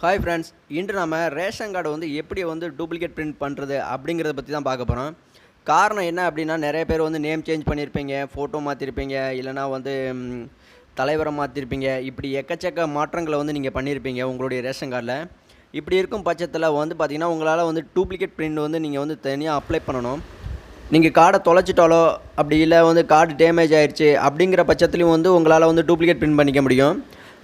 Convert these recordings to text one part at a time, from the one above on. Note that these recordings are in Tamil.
ஹாய் ஃப்ரெண்ட்ஸ் இன்று நம்ம ரேஷன் கார்டு வந்து எப்படி வந்து டூப்ளிகேட் பிரிண்ட் பண்ணுறது அப்படிங்கிறத பற்றி தான் பார்க்க போகிறோம் காரணம் என்ன அப்படின்னா நிறைய பேர் வந்து நேம் சேஞ்ச் பண்ணியிருப்பீங்க ஃபோட்டோ மாற்றிருப்பீங்க இல்லைனா வந்து தலைவரை மாற்றிருப்பீங்க இப்படி எக்கச்சக்க மாற்றங்களை வந்து நீங்கள் பண்ணியிருப்பீங்க உங்களுடைய ரேஷன் கார்டில் இப்படி இருக்கும் பட்சத்தில் வந்து பார்த்திங்கன்னா உங்களால் வந்து டூப்ளிகேட் பிரிண்ட் வந்து நீங்கள் வந்து தனியாக அப்ளை பண்ணணும். நீங்கள் கார்டை தொலைச்சிட்டாலோ அப்படி இல்லை வந்து கார்டு டேமேஜ் ஆயிடுச்சு அப்படிங்கிற பட்சத்துலையும் வந்து உங்களால் வந்து டூப்ளிகேட் பிரிண்ட் பண்ணிக்க முடியும்.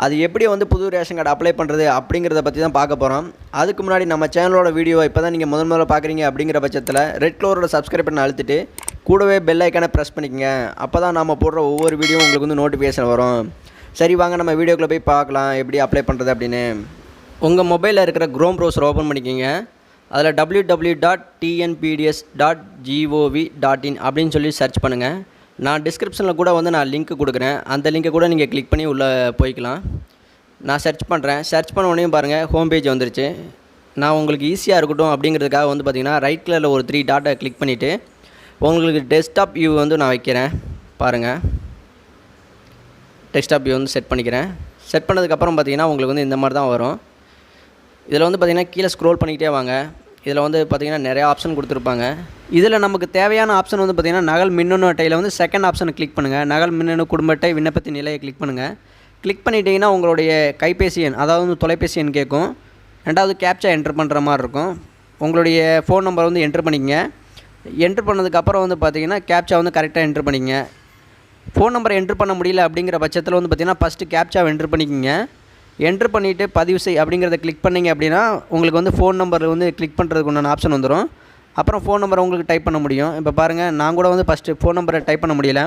அது எப்படி வந்து புது ரேஷன் கார்டு அப்ளை பண்ணுறது அப்படிங்கிறத பற்றி தான் பார்க்க போகிறோம் அதுக்கு முன்னாடி நம்ம சேனலோட வீடியோ இப்போ தான் நீங்கள் முதல் முதல்ல பார்க்குறீங்க அப்படிங்கிற பட்சத்தில் ரெட் கலரோட சப்ஸ்கிரைப் பண்ண அழுத்திட்டு கூடவே பெல் ஐக்கானை ப்ரெஸ் பண்ணிக்கங்க. அப்போ தான் நம்ம போடுற ஒவ்வொரு வீடியோ உங்களுக்கு வந்து நோட்டிஃபிகேஷன் வரும். சரி வாங்க நம்ம வீடியோக்குள்ளே போய் பார்க்கலாம் எப்படி அப்ளை பண்ணுறது அப்படின்னு. உங்கள் மொபைலில் இருக்கிற க்ரோம் ப்ரௌசர் ஓப்பன் பண்ணிக்கிங்க. அதில் W W dot TNPDS dot GOV dot in அப்படின்னு சொல்லி சர்ச் பண்ணுங்கள் நான் டிஸ்கிரிப்ஷனில் கூட வந்து நான் லிங்க் கொடுக்குறேன். அந்த லிங்கை கூட நீங்கள் கிளிக் பண்ணி உள்ளே போய்க்கலாம். நான் சர்ச் பண்ணுறேன் சர்ச் பண்ண உடனே பாருங்கள் ஹோம் பேஜ் வந்துருச்சு. நான் உங்களுக்கு ஈஸியாக இருக்கட்டும் அப்படிங்கிறதுக்காக வந்து பார்த்திங்கன்னா ரைட் கலரில் ஒரு த்ரீ டாட்டை கிளிக் பண்ணிவிட்டு உங்களுக்கு டெஸ்க்டாப் வியூ வந்து நான் வைக்கிறேன். பாருங்கள் டெஸ்க்டாப் வியூ வந்து செட் பண்ணிக்கிறேன். செட் பண்ணதுக்கப்புறம் பார்த்தீங்கன்னா உங்களுக்கு வந்து இந்த மாதிரி தான் வரும். இதில் வந்து பார்த்திங்கன்னா கீழே ஸ்க்ரோல் பண்ணிக்கிட்டே வாங்க. இதில் வந்து பார்த்திங்கன்னா நிறையா ஆப்ஷன் கொடுத்துருப்பாங்க. இதில் நமக்கு தேவையான ஆப்ஷன் வந்து பார்த்திங்கன்னா நகல் மின்னணு அட்டையில் வந்து செகண்ட் ஆப்ஷனை கிளிக் பண்ணுங்கள் நகல் மின்னணு குடும்ப அட்டை விண்ணப்பத்தின் நிலையை கிளிக் பண்ணுங்கள் கிளிக் பண்ணிட்டீங்கன்னா உங்களுடைய கைபேசி எண் அதாவது வந்து தொலைபேசி எண் கேட்கும். ரெண்டாவது கேப்சா என்ட்ரு பண்ணுற மாதிரி இருக்கும். உங்களுடைய ஃபோன் நம்பர் வந்து என்ட்ரு பண்ணிக்கங்க. என்ட்ரு பண்ணதுக்கப்புறம் வந்து பார்த்தீங்கன்னா கேப்சா வந்து கரெக்டாக என்ட்ரு பண்ணிக்கங்க. ஃபோன் நம்பரை என்ட்ரு பண்ண முடியல அப்படிங்கிற பட்சத்தில் வந்து பார்த்தீங்கன்னா ஃபஸ்ட்டு கேப்சாவை என்ட்ரு பண்ணிக்கோங்க. என்ட்ரு பண்ணிவிட்டு பதிவு செய் அப்படிங்கிறத கிளிக் பண்ணிங்க அப்படின்னா உங்களுக்கு வந்து ஃபோன் நம்பர் வந்து கிளிக் பண்ணுறதுக்கு உண்டான ஆப்ஷன் வந்துடும் அப்புறம் ஃபோன் நம்பரை உங்களுக்கு டைப் பண்ண முடியும். இப்போ பாருங்கள் நான் கூட வந்து ஃபஸ்ட்டு ஃபோன் நம்பரை டைப் பண்ண முடியல.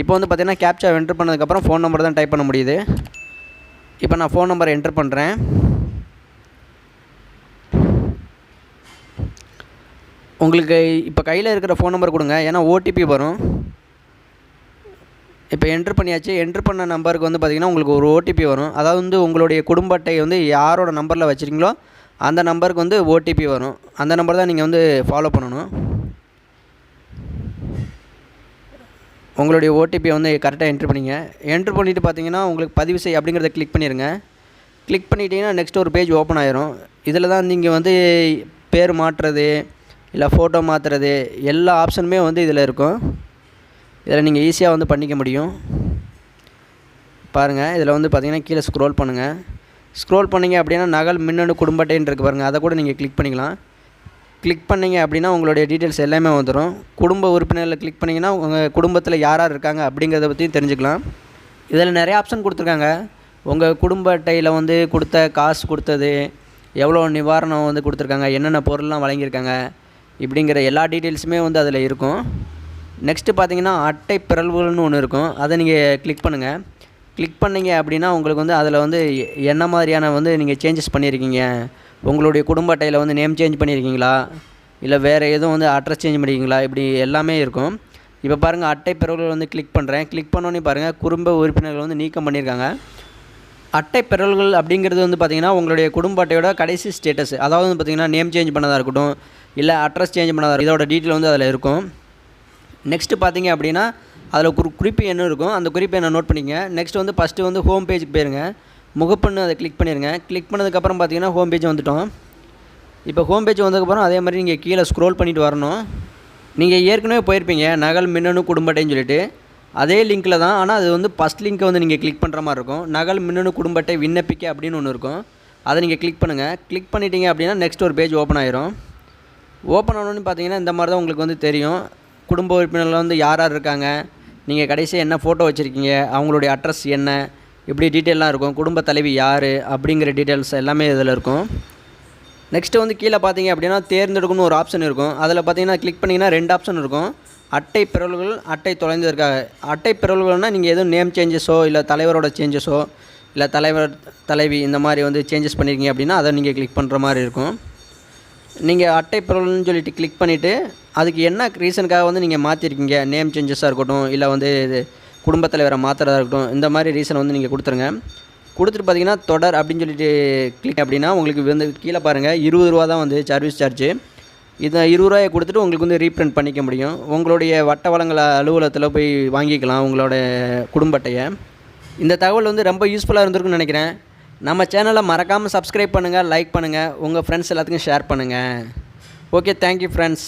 இப்போ வந்து பார்த்தீங்கன்னா கேப்சா என்ட்ரு பண்ணதுக்கப்புறம் ஃபோன் நம்பர் தான் டைப் பண்ண முடியுது. இப்போ நான் ஃபோன் நம்பரை என்ட்ரு பண்ணுறேன் உங்களுக்கு இப்போ கையில் இருக்கிற ஃபோன் நம்பர் கொடுங்க ஏன்னா ஓடிபி வரும். இப்போ என்ட்ரு பண்ணியாச்சு. என்ட்ரு பண்ண நம்பருக்கு வந்து பார்த்திங்கன்னா உங்களுக்கு ஒரு ஓடிபி வரும். அதாவது வந்து உங்களுடைய குடும்ப அட்டை வந்து யாரோட நம்பரில் வச்சுருக்கீங்களோ அந்த நம்பருக்கு வந்து ஓடிபி வரும். அந்த நம்பர் தான் நீங்கள் வந்து ஃபாலோ பண்ணணும். உங்களுடைய ஓடிபியை வந்து கரெக்டாக என்ட்ரு பண்ணிங்க. என்ட்ரு பண்ணிவிட்டு பார்த்தீங்கன்னா உங்களுக்கு பதிவு செய் அப்படிங்கிறத கிளிக் பண்ணிடுங்க கிளிக் பண்ணிட்டீங்கன்னா நெக்ஸ்ட் ஒரு பேஜ் ஓப்பன் ஆயிரும். இதில் தான் நீங்கள் வந்து பேர் மாற்றுறது இல்லை ஃபோட்டோ மாற்றுறது எல்லா ஆப்ஷனுமே வந்து இதில் இருக்கும். இதில் நீங்கள் ஈஸியாக வந்து பண்ணிக்க முடியும். பாருங்கள் இதில் வந்து பார்த்தீங்கன்னா கீழே ஸ்க்ரோல் பண்ணுங்கள் ஸ்க்ரோல் பண்ணீங்க அப்படின்னா நகல் மின்னணு குடும்ப அட்டைன்னு இருக்கு பாருங்கள் அதை கூட நீங்கள் கிளிக் பண்ணிக்கலாம். கிளிக் பண்ணீங்க அப்படின்னா உங்களுடைய டீட்டெயில்ஸ் எல்லாமே வந்துடும் குடும்ப உறுப்பினரில் கிளிக் பண்ணிங்கன்னா உங்கள் குடும்பத்தில் யார் யார் இருக்காங்க அப்படிங்கிறத பற்றியும் தெரிஞ்சுக்கலாம். இதில் நிறைய ஆப்ஷன் கொடுத்துருக்காங்க. உங்கள் குடும்ப அட்டையில் வந்து கொடுத்த காசு கொடுத்தது எவ்வளோ நிவாரணம் வந்து கொடுத்துருக்காங்க என்னென்ன பொருள்லாம் வழங்கியிருக்காங்க இப்படிங்கிற எல்லா டீட்டெயில்ஸுமே வந்து அதில் இருக்கும். நெக்ஸ்ட்டு பார்த்தீங்கன்னா அட்டை பிறழ்வுகள்னு ஒன்று இருக்கும். அதை நீங்கள் கிளிக் பண்ணுங்கள் கிளிக் பண்ணீங்க அப்படின்னா உங்களுக்கு வந்து அதில் வந்து என்ன மாதிரியான வந்து நீங்கள் சேஞ்சஸ் பண்ணியிருக்கீங்க உங்களுடைய குடும்ப அட்டையில் வந்து நேம் சேஞ்ச் பண்ணியிருக்கீங்களா இல்லை வேறு எதுவும் வந்து அட்ரஸ் சேஞ்ச் பண்ணியிருக்கீங்களா இப்படி எல்லாமே இருக்கும். இப்போ பாருங்கள் அட்டை பிறவுகள் வந்து கிளிக் பண்ணுறேன் கிளிக் பண்ணோன்னே பாருங்கள் குடும்ப உறுப்பினர்கள் வந்து நீக்கம் பண்ணியிருக்காங்க அட்டை பெறல்கள் அப்படிங்கிறது வந்து பார்த்திங்கன்னா உங்களுடைய குடும்ப அட்டையோட கடைசி ஸ்டேட்டஸ் அதாவது வந்து பார்த்திங்கன்னா நேம் சேஞ்ச் பண்ணதாக இருக்கட்டும் இல்லை அட்ரஸ் சேஞ்ச் பண்ணதாக இருக்கட்டும் இதோட டீட்டெயில் வந்து அதில் இருக்கும். நெக்ஸ்ட்டு பார்த்தீங்க அப்படின்னா அதில் ஒரு குறிப்பு எண்ணு இருக்கும் அந்த குறிப்பு எண்ணை நோட் பண்ணிக்கங்க. நெக்ஸ்ட் வந்து ஃபஸ்ட்டு வந்து ஹோம் பேஜுக்கு போயிருங்க. முகப்புன்னு அதை கிளிக் பண்ணிடுங்க கிளிக் பண்ணதுக்கப்புறம் பார்த்தீங்கன்னா ஹோம் பேஜ் வந்துட்டோம். இப்போ ஹோம் பேஜ் வந்ததுக்கப்புறம் அதே மாதிரி நீங்கள் கீழே ஸ்க்ரோல் பண்ணிட்டு வரணும். நீங்கள் ஏற்கனவே போயிருப்பீங்க. நகல் மின்னணு குடும்பட்டைன்னு சொல்லிட்டு. அதே லிங்க்கில் தான் ஆனால் அது வந்து ஃபஸ்ட் லிங்க்கை வந்து நீங்கள் கிளிக் பண்ணுற மாதிரி இருக்கும். நகல் மின்னணு குடும்பட்டை விண்ணப்பிக்க அப்படின்னு ஒன்று இருக்கும். அதை நீங்கள் கிளிக் பண்ணுங்கள் கிளிக் பண்ணிட்டீங்க அப்படின்னா நெக்ஸ்ட் ஒரு பேஜ் ஓப்பன் ஆயிரும். ஓப்பன் ஆனோன்னு பார்த்தீங்கன்னா இந்த மாதிரி தான் உங்களுக்கு வந்து தெரியும். குடும்ப உறுப்பினர்கள் வந்து யார் யார் இருக்காங்க? நீங்கள் கடைசியாக என்ன ஃபோட்டோ வச்சுருக்கீங்க? அவங்களுடைய அட்ரஸ் என்ன? இப்படி டீட்டெயிலாம் இருக்கும். குடும்ப தலைவி யார்? அப்படிங்கிற டீட்டெயில்ஸ் எல்லாமே இதில் இருக்கும். நெக்ஸ்ட்டு வந்து கீழே பார்த்தீங்க அப்படின்னா தேர்ந்தெடுக்கணும்னு ஒரு ஆப்ஷன் இருக்கும். அதில் பார்த்தீங்கன்னா கிளிக் பண்ணிங்கன்னா ரெண்டு ஆப்ஷன் இருக்கும். அட்டை பிறல்கள் அட்டை தொலைந்ததற்காக. அட்டை பிறல்கள்னால் நீங்கள் எதுவும் நேம் சேஞ்சஸோ இல்லை தலைவரோட சேஞ்சஸோ இல்லை தலைவர் தலைவி இந்த மாதிரி வந்து சேஞ்சஸ் பண்ணியிருக்கீங்க அப்படின்னா அதை நீங்கள் கிளிக் பண்ணுற மாதிரி இருக்கும். நீங்கள் அட்டை பிறல்னு சொல்லிட்டு கிளிக் பண்ணிவிட்டு அதுக்கு என்ன ரீசனுக்காக வந்து நீங்கள் மாற்றிருக்கீங்க நேம் சேஞ்சஸாக இருக்கட்டும் இல்லை வந்து இது குடும்பத் தலைவரை மாற்றுறதா இருக்கட்டும் இந்த மாதிரி ரீசன் வந்து நீங்கள் கொடுத்துருங்க. கொடுத்துட்டு பார்த்தீங்கன்னா தொடர் அப்படின்னு சொல்லிட்டு கிளிக் அப்படின்னா உங்களுக்கு வந்து கீழே பாருங்கள் இருபது ரூபா தான் வந்து சர்வீஸ் சார்ஜு இதை இருபது ரூபாயை கொடுத்துட்டு உங்களுக்கு வந்து ரீப்ரிண்ட் பண்ணிக்க முடியும். உங்களுடைய வட்ட வளங்களை அலுவலகத்தில் போய் வாங்கிக்கலாம் உங்களோட குடும்ப அட்டையை. இந்த தகவல் வந்து ரொம்ப யூஸ்ஃபுல்லாக இருந்திருக்குன்னு நினைக்கிறேன். நம்ம சேனலை மறக்காமல் சப்ஸ்கிரைப் பண்ணுங்கள் லைக் பண்ணுங்கள் உங்கள் ஃப்ரெண்ட்ஸ் எல்லாத்துக்கும் ஷேர் பண்ணுங்கள் ஓகே தேங்க்யூ ஃப்ரெண்ட்ஸ்